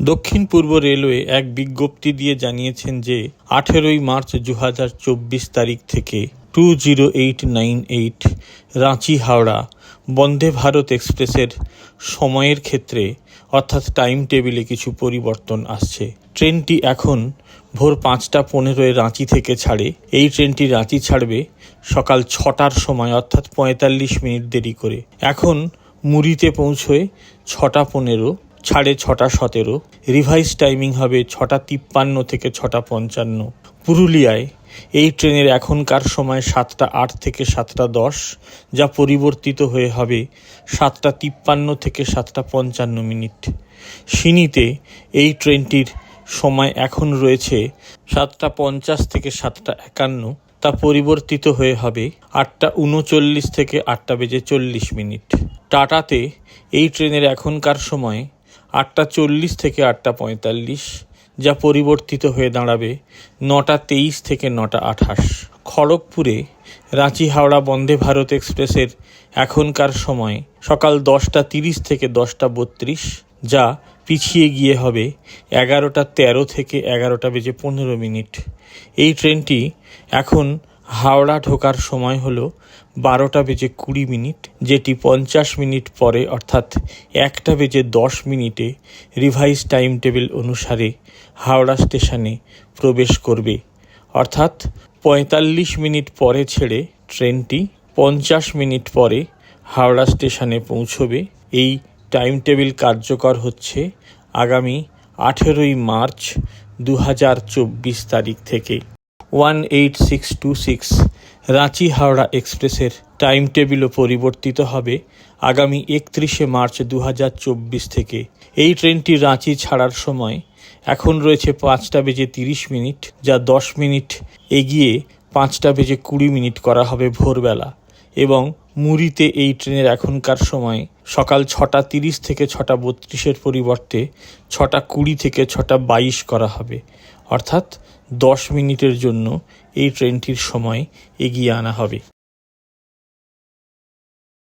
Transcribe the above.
দক্ষিণ পূর্ব রেলওয়ে এক বিজ্ঞপ্তি দিয়ে জানিয়েছেন যে, আঠেরোই মার্চ দু হাজার চব্বিশ তারিখ থেকে two zero eight nine eight Ranchi Howrah Vande Bharat এক্সপ্রেসের সময়ের ক্ষেত্রে, অর্থাৎ টাইম টেবিলে কিছু পরিবর্তন আসছে। ট্রেনটি এখন ভোর পাঁচটা পনেরোয় রাঁচি থেকে ছাড়ে। এই ট্রেনটি রাঁচি ছাড়বে সকাল ছটার সময়, অর্থাৎ পঁয়তাল্লিশ মিনিট দেরি করে। এখন মুড়িতে পৌঁছয় ছটা পনেরো। সাড়ে ছটা সতেরো। রিভাইস টাইমিং হবে ছটা তিপ্পান্ন থেকে ছটা পঞ্চান্ন। পুরুলিয়ায় এই ট্রেনের এখনকার সময় সাতটা আট থেকে সাতটা দশ, যা পরিবর্তিত হয়ে হবে সাতটা তিপ্পান্ন থেকে সাতটা পঞ্চান্ন মিনিট। সিনিতে এই ট্রেনটির সময় এখন রয়েছে সাতটা পঞ্চাশ থেকে সাতটা একান্ন, তা পরিবর্তিত হয়ে হবে আটটা উনচল্লিশ থেকে আটটা বেজে চল্লিশ মিনিট। টাটাতে এই ট্রেনের এখনকার সময় আটটা চল্লিশ থেকে আটটা পঁয়তাল্লিশ, যা পরিবর্তিত হয়ে দাঁড়াবে নটা তেইশ থেকে নটা আঠাশ। খড়গপুরে রাঁচি হাওড়া বন্দে ভারত এক্সপ্রেসের এখনকার সময় সকাল দশটা তিরিশ থেকে দশটা বত্রিশ, যা পিছিয়ে গিয়ে হবে এগারোটা তেরো থেকে এগারোটা বেজে পনেরো মিনিট। এই ট্রেনটি এখন হাওড়া ঢোকার সময় হলো বারোটা বেজে কুড়ি মিনিট, যেটি পঞ্চাশ মিনিট পরে, অর্থাৎ একটা বেজে দশ মিনিটে রিভাইজ টাইম টেবিল অনুসারে হাওড়া স্টেশনে প্রবেশ করবে। অর্থাৎ পঁয়তাল্লিশ মিনিট পরে ছেড়ে ট্রেনটি পঞ্চাশ মিনিট পরে হাওড়া স্টেশনে পৌঁছবে। এই টাইম টেবিল কার্যকর হচ্ছে আগামী আঠেরোই মার্চ দু হাজার চব্বিশ তারিখ থেকে। One eight six two six, Ranchi Howrah এক্সপ্রেসের টাইম টেবিলও পরিবর্তিত হবে আগামী একত্রিশে মার্চ দু হাজার চব্বিশ থেকে। এই ট্রেনটি রাঁচি ছাড়ার সময় এখন রয়েছে পাঁচটা বেজে তিরিশ মিনিট, যা দশ মিনিট এগিয়ে পাঁচটা বেজে কুড়ি মিনিট করা হবে ভোরবেলা। এবং মুড়িতে এই ট্রেনের এখনকার সময় সকাল ছটা তিরিশ থেকে ছটা বত্রিশের পরিবর্তে ছটা কুড়ি থেকে ছটা বাইশ করা হবে। অর্থাৎ দশ মিনিটের জন্য এই ট্রেনটির সময় এগিয়ে আনা হবে।